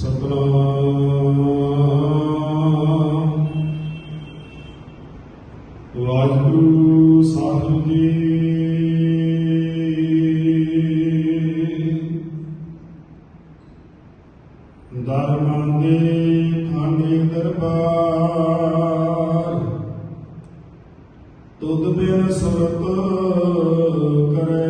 ਸਤਨਾਮ ਵਾਹਿਗੁਰੂ ਸਾਹਿਬ ਜੀ ਦਰਮਨ ਦੇ ਦਰਬਾਰ ਤੁਧ ਬਿਨ ਸਬਤ ਕਰੇ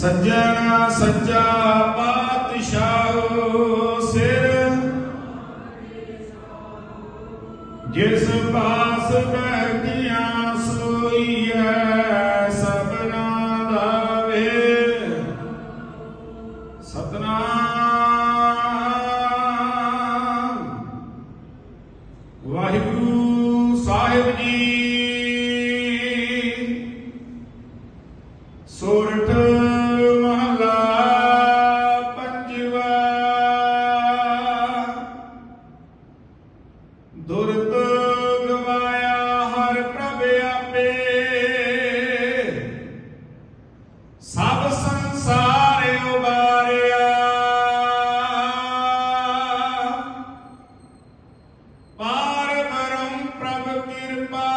ਸੱਜਣਾ ਸੱਚਾ ਪਾਤਸ਼ਾਹ ਸਿਰ। ਜਿਸ ਪਾਸ ਬਹਿਤੀਆਂ ਸੋਈ ਹੈ ਸਤਨਾ ਦਾ ਵੇ ਸਤਨਾ ਵਾਹਿਗੁਰੂ ਸਾਹਿਬ ਜੀ My.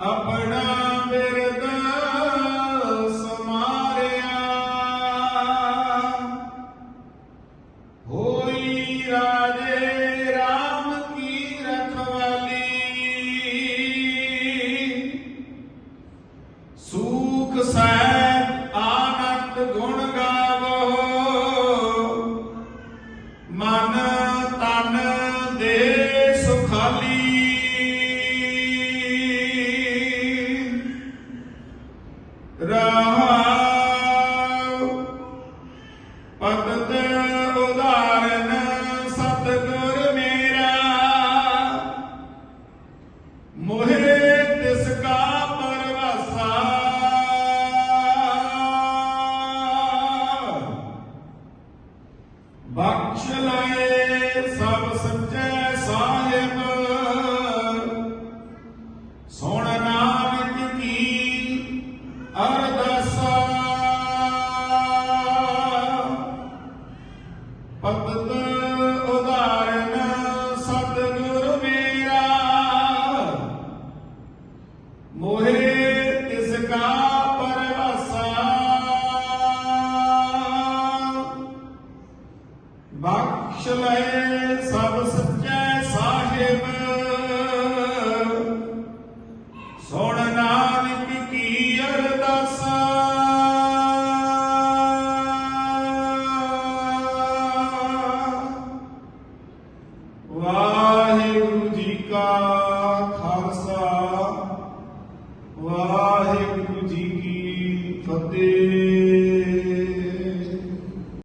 अपना ਮੋਹੇ ਤਿਸ ਕਾ ਪਰਵਾਸਾ। ਬਖਸ਼ ਲਏ ਸਭ ਸੱਚੇ ਸਾਹਿਬ। ਸੁਣ ਨਾਨਕ ਕੀ ਅਰਦਾਸ। ਵਾਹਿਗੁਰੂ ਜੀ ਕਾ ਖਾਲਸਾ। ਵਾਹਿਗੁਰੂ ਜੀ ਕੀ ਫਤਿਹ।